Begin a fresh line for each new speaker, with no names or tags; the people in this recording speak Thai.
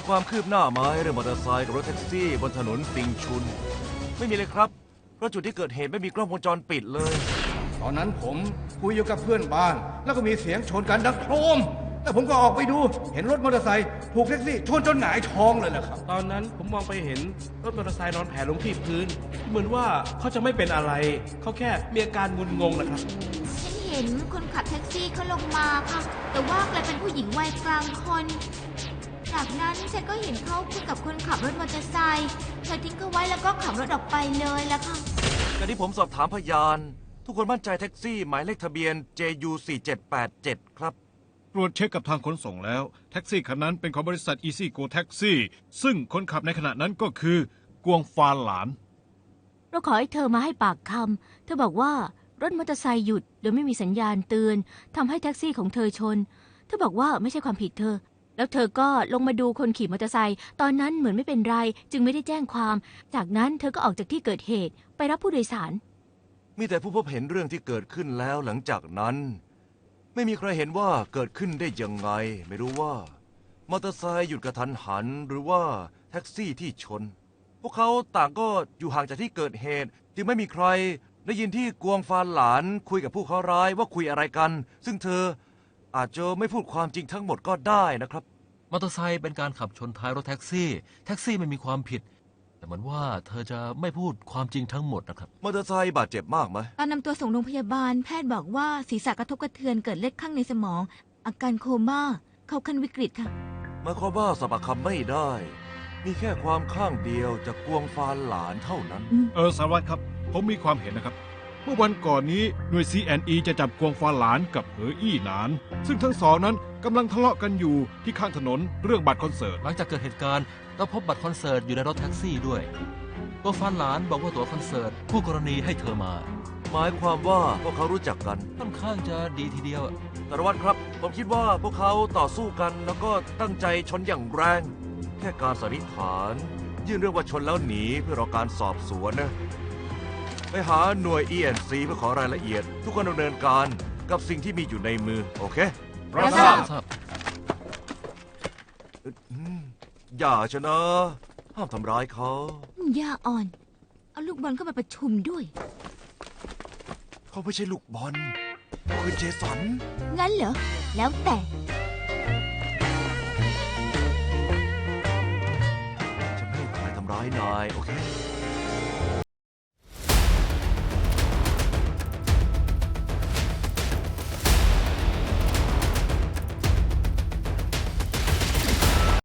มีความคืบหน้าไหมเรื่องมอเตอร์ไซค์กับรถแท็กซี่ บนถนนติงชุน ไม่มีเลยครับ เพราะจุดที่เกิดเหตุไม่มีกล้องวงจรปิดเลย
ตอนนั้นผมคุยอยู่กับเพื่อนบ้าน แล้วก็มีเสียงชนกันดังโครม แล้วผมก็ออกไปดูเห็นรถมอเตอร์ไซค์ถูกแท็กซี่ชนจนหงายท้องเลยแหละครับ
ตอนนั้นผมมองไปเห็นรถมอเตอร์ไซค์นอนแผ่ลงที่พื้น เหมือนว่าเขาจะไม่เป็นอะไร เขาแค่มีอาการงุนงงนะครับ
ฉันเห็นคนขับแท็กซี่เขาลงมาค่ะ แต่ว่ากลายเป็นผู้หญิงวัยกลางคน จากนั้นฉันก็เห็นเขาคุยกับคนขับรถมอเตอร์ไซค์เธอทิ้งเขาไว้แล้วก็ขับรถออกไปเลยละค่ะ
แต่ที่ผมสอบถามพยาน ทุกคนมั่นใจแท็กซี่ หมายเลขทะเบียน JU 4787ครับ
ตรวจเช็คกับทางขนส่งแล้ว แท็กซี่คันนั้นเป็นของบริษัท Easy Go Taxi ซึ่งคนขับในขณะนั้นก็คือกวงฟานหลาน
เราขอให้เธอมาให้ปากคำ เธอบอกว่ารถมอเตอร์ไซค์หยุดโดยไม่มีสัญญาณเตือนทำให้แท็กซี่ของเธอชน เธอบอกว่าไม่ใช่ความผิดเธอ แล้วเธอก็ลงมาดูคนขี่มอเตอร์ไซค์ตอนนั้นเหมือนไม่เป็นไร จึงไม่ได้แจ้งความ จากนั้นเธอก็ออกจากที่เกิดเหตุ ไปรับผู้โดยสาร
มีแต่ผู้พบเห็นเรื่องที่เกิดขึ้นแล้วหลังจากนั้น ไม่มีใครเห็นว่าเกิดขึ้นได้ยังไง ไม่รู้ว่ามอเตอร์ไซค์หยุดกระทันหัน หรือว่าแท็กซี่ที่ชน พวกเขาต่างก็อยู่ห่างจากที่เกิดเหตุ จึงไม่มีใครได้ยินที่กวงฟานหลานคุยกับผู้เคราะห์ร้ายว่าคุยอะไรกัน ซึ่งเธออาจจะไม่พูดความจริงทั้งหมดก็ได้นะครับ
มอเตอร์ไซค์เป็นการขับชนท้ายรถแท็กซี่ แท็กซี่ไม่มีความผิด แต่เหมือนว่าเธอจะไม่พูดความจริงทั้งหมดนะครับ
มอเตอร์ไซค์บาดเจ็บมากไหม
ตอนนำตัวส่งโรงพยาบาลแพทย์บอกว่าศีรษะกระทบกระเทือนเกิดเลือดข้างในสมอง อาการโคม่าเข้าขั้นวิกฤตค่ะ
หมายความว่าสอบปากคำไม่ได้ มีแค่ความข้างเดียวจากกวงฟานหลานเท่านั้น
เออสารวัตรครับ ผมมีความเห็นนะครับ เมื่อวันก่อนนี้หน่วย CNE จะจับกวงฟานหลานกับเหออี้หนาน ซึ่งทั้งสองนั้นกำลังทะเลาะกันอยู่ที่ข้างถนนเรื่องบัตรคอนเสิร์ต
หลังจากเกิดเหตุการณ์เราพบบัตรคอนเสิร์ตอยู่ในรถแท็กซี่ด้วย ตัวฟันหลานบอกว่าตั๋วคอนเสิร์ตคู่กรณีให้เธอมา
หมายความว่าพวกเขารู้จักกัน
ค่อนข้างจะดีทีเดียว
สารวัตรครับ ผมคิดว่าพวกเขาต่อสู้กันแล้วก็ตั้งใจชนอย่างแรง แค่การสันนิษฐาน ยื่นเรื่องว่าชนแล้วหนีเพื่อรอการสอบสวนนะ ไปหาหน่วย ENC เพื่อขอรายละเอียด ทุกคนดำเนินการกับสิ่งที่มีอยู่ในมือ โอเค
รับทราบ
ทราบ
อืมอย่าชนะ ห้ามทำร้ายเขา
ย่าอ่อน เอาลูกบอลเข้ามาประชุมด้วย
เขาไม่ใช่ลูกบอลเขาคือเจสัน
งั้นเหรอ แล้วแต่
จะไม่ให้ใครทำร้ายนาย โอเค